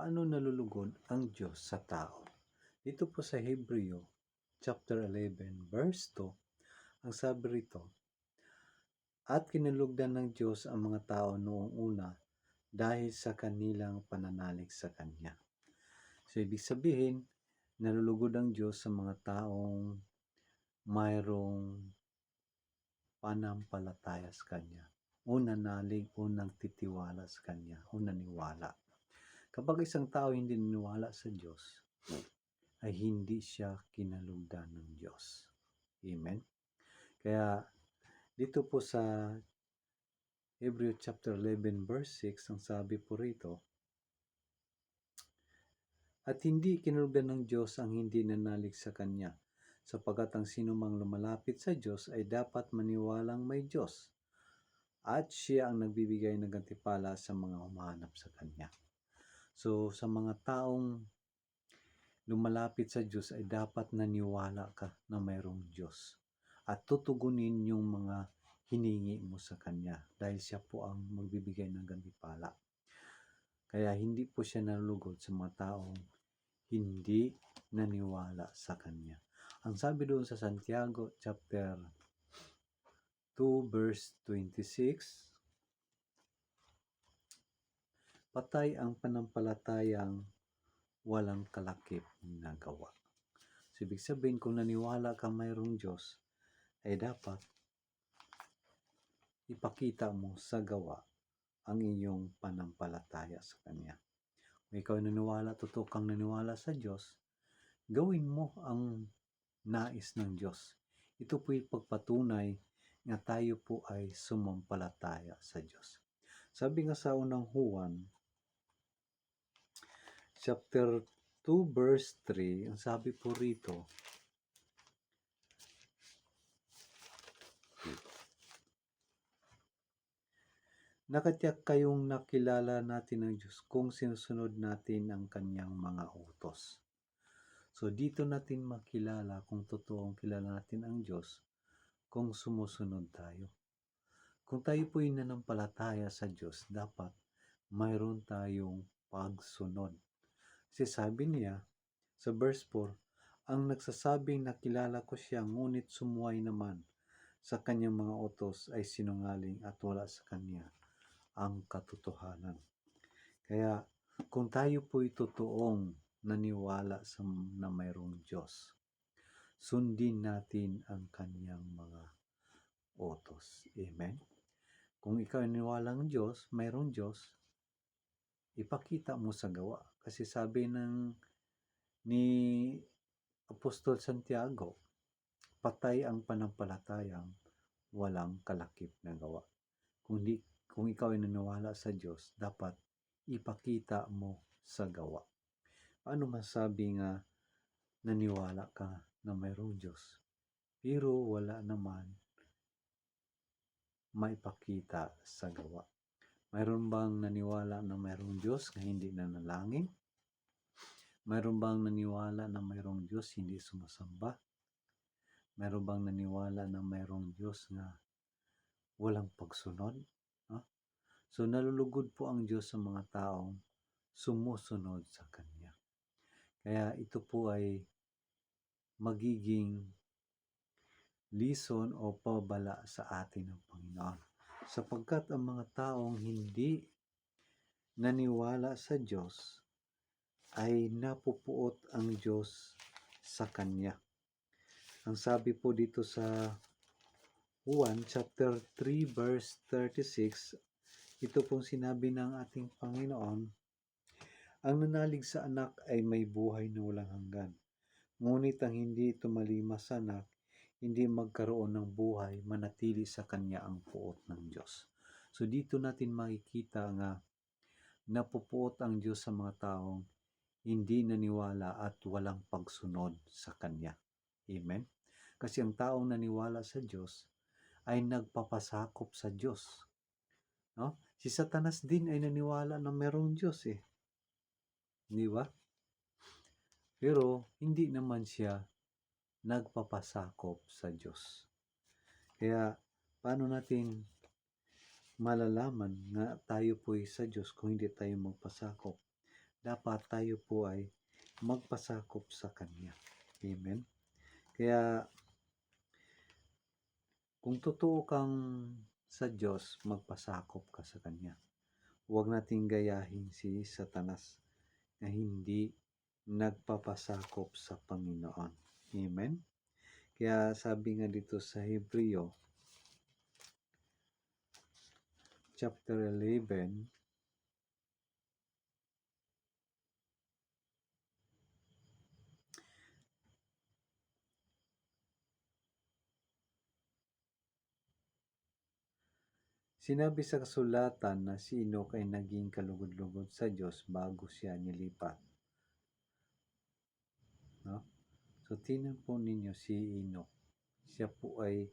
paano nalulugod ang Diyos sa tao. Dito po sa Hebreo chapter 11 verse 2, ang sabi rito, At kinalugdan ng Diyos ang mga tao noong una dahil sa kanilang pananalig sa Kanya. So, ibig sabihin, nalulugod ang Diyos sa mga taong mayroong panampalataya sa Kanya. Una nalig, unang titiwala sa Kanya, una niwala. Kapag isang tao hindi niniwala sa Diyos, ay hindi siya kinalugdan ng Diyos. Amen? Kaya dito po sa Hebrew chapter 11 verse 6, ang sabi po rito, At hindi kinalugdan ng Diyos ang hindi nanalig sa Kanya, sapagkat ang sinumang lumalapit sa Diyos ay dapat maniwalang may Diyos, at siya ang nagbibigay ng gantipala sa mga humahanap sa Kanya. So, sa mga taong lumalapit sa Diyos ay dapat naniwala ka na mayroong Diyos at tutugunin yung mga hiningi mo sa Kanya dahil siya po ang magbibigay ng gantipala. Kaya hindi po siya nalugod sa mga taong hindi naniwala sa Kanya. Ang sabi doon sa Santiago chapter 2 verse 26, patay ang panampalatayang walang kalakip na gawa. So, ibig sabihin, kung naniwala ka mayroong Diyos, ay dapat ipakita mo sa gawa ang iyong panampalataya sa Kanya. Kung ikaw naniwala, totoo kang naniwala sa Diyos, gawin mo ang nais ng Diyos. Ito po'y pagpatunay na tayo po ay sumampalataya sa Diyos. Sabi nga sa unang Juan, chapter 2 verse 3, ang sabi po rito, Nakatiyak kayong nakilala natin ng Diyos kung sinusunod natin ang kanyang mga utos. So dito natin makilala kung totoong kilala natin ang Diyos kung sumusunod tayo. Kung tayo po ay nanampalataya sa Diyos, dapat mayroon tayong pagsunod. Kasi sabi niya sa verse 4, ang nagsasabing nakilala ko siya ngunit sumuway naman sa kanyang mga utos ay sinungaling at wala sa kanya ang katotohanan. Kaya kung tayo po'y totoong naniwala sa na mayroong Diyos, sundin natin ang kanyang mga utos. Amen? Kung ikaw ay naniwala ng Diyos, mayroong Diyos, ipakita mo sa gawa. Kasi sabi ng ni Apostol Santiago, patay ang panampalatayang walang kalakip na gawa. Kung, di, kung ikaw ay naniwala sa Diyos, dapat ipakita mo sa gawa. Paano masabi nga naniwala ka na mayroong Diyos, pero wala naman maipakita sa gawa? Mayroon bang naniwala na mayroong Diyos na hindi nanalangin? Mayroon bang naniwala na mayroong Diyos hindi sumasamba? Mayroon bang naniwala na mayroong Diyos na walang pagsunod? No? So nalulugod po ang Diyos sa mga taong sumusunod sa Kanya. Kaya ito po ay magiging lison o pabala sa atin ng Panginoon sapagkat ang mga taong hindi naniwala sa Diyos ay napupuot ang Diyos sa Kanya. Ang sabi po dito sa 1 chapter 3 verse 36, ito pong sinabi ng ating Panginoon, ang nanalig sa anak ay may buhay na walang hanggan. Ngunit ang hindi tumalima sa anak hindi magkaroon ng buhay, manatili sa kanya ang puot ng Diyos. So dito natin makikita nga napupuot ang Diyos sa mga taong hindi naniwala at walang pagsunod sa Kanya. Amen? Kasi ang taong naniwala sa Diyos ay nagpapasakop sa Diyos. No? Si Satanas din ay naniwala na merong Diyos eh. Di ba? Pero hindi naman siya nagpapasakop sa Diyos. Kaya paano natin malalaman nga tayo po ay sa Diyos kung hindi tayo magpasakop? dapat tayo po ay magpasakop sa Kanya. Amen? Kaya, kung totoo kang sa Diyos, magpasakop ka sa Kanya. Huwag nating gayahin si Satanas na hindi nagpapasakop sa Panginoon. Amen? Kaya sabi nga dito sa Hebreo, chapter 11, Sinabi sa kasulatan na si Enoch ay naging kalugod-lugod sa Diyos bago siya nilipat. No? So, tingnan po ninyo si Enoch. Siya po ay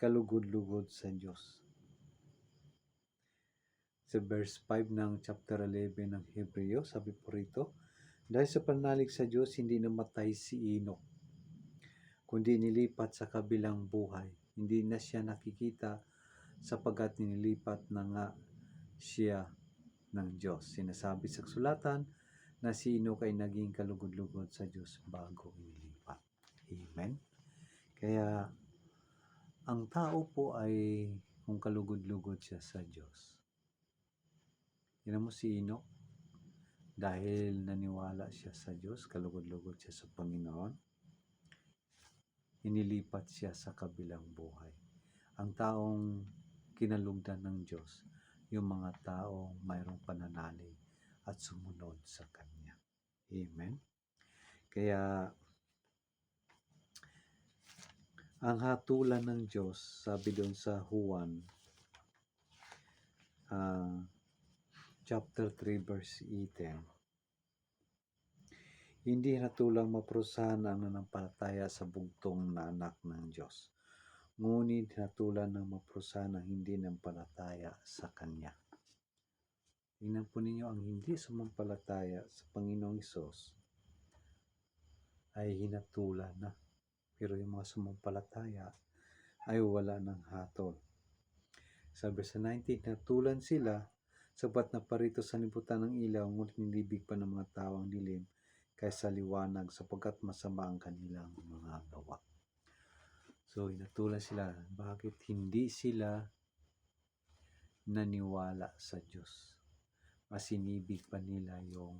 kalugod-lugod sa Diyos. Sa verse 5 ng chapter 11 ng Hebreo, sabi po rito, Dahil sa panalig sa Diyos, hindi namatay si Enoch, kundi nilipat sa kabilang buhay. Hindi na siya nakikita sapagkat nilipat na nga siya ng Diyos. Sinasabi sa kasulatan na si Enoch ay naging kalugod-lugod sa Diyos bago inilipat. Amen? Kaya, ang tao po ay kung kalugod-lugod siya sa Diyos. Tingnan mo si Enoch, dahil naniwala siya sa Diyos, kalugod-lugod siya sa Panginoon, inilipat siya sa kabilang buhay. Ang taong kinalugdan ng Diyos, yung mga taong mayroong pananalig at sumunod sa Kanya. Amen? Kaya, ang hatulan ng Diyos, sabi doon sa Juan, ah, chapter 3 verse 18. Hindi hatulang maprusahan ang nanampalataya sa bugtong na anak ng Diyos. Ngunit hatulan ng maprusahan ang hindi nampalataya sa Kanya. Tingnan po ninyo ang hindi sumampalataya sa Panginoong Isos ay hinatulan na. Pero yung mga sumampalataya ay wala ng hatol. Sabi sa 19, natulan sila sapat na parito sa libutan ng ilaw, ngunit nilibig pa ng mga tao ang dilim kaysa liwanag sapagkat masama ang kanilang mga gawa. So, inatulan sila. Bakit hindi sila naniwala sa Diyos? Mas inibig pa nila yung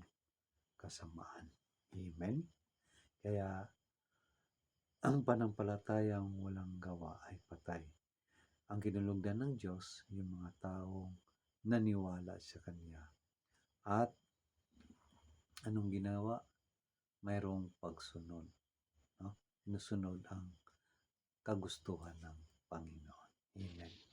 kasamaan. Amen? Kaya, ang panampalatayang walang gawa ay patay. Ang kinulugdan ng Diyos, yung mga taong naniwala sa Kanya. At anong ginawa? Mayroong pagsunod. No? Sinusunod ang kagustuhan ng Panginoon. Amen.